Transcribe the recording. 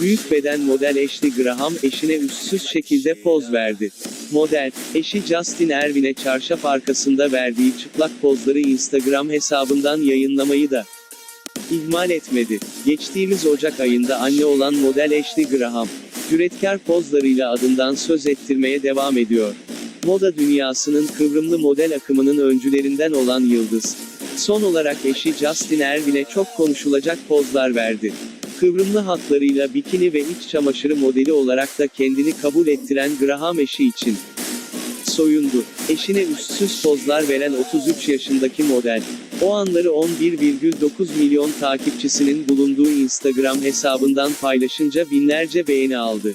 Büyük beden model Ashley Graham eşine üstsüz şekilde poz verdi. Model, eşi Justin Erwin'e çarşaf arkasında verdiği çıplak pozları Instagram hesabından yayınlamayı da ihmal etmedi. Geçtiğimiz Ocak ayında anne olan model Ashley Graham, cüretkar pozlarıyla adından söz ettirmeye devam ediyor. Moda dünyasının kıvrımlı model akımının öncülerinden olan Yıldız, son olarak eşi Justin Erwin'e çok konuşulacak pozlar verdi. Kıvrımlı hatlarıyla bikini ve iç çamaşırı modeli olarak da kendini kabul ettiren Graham eşi için soyundu. Eşine üstsüz pozlar veren 33 yaşındaki model, o anları 11,9 milyon takipçisinin bulunduğu Instagram hesabından paylaşınca binlerce beğeni aldı.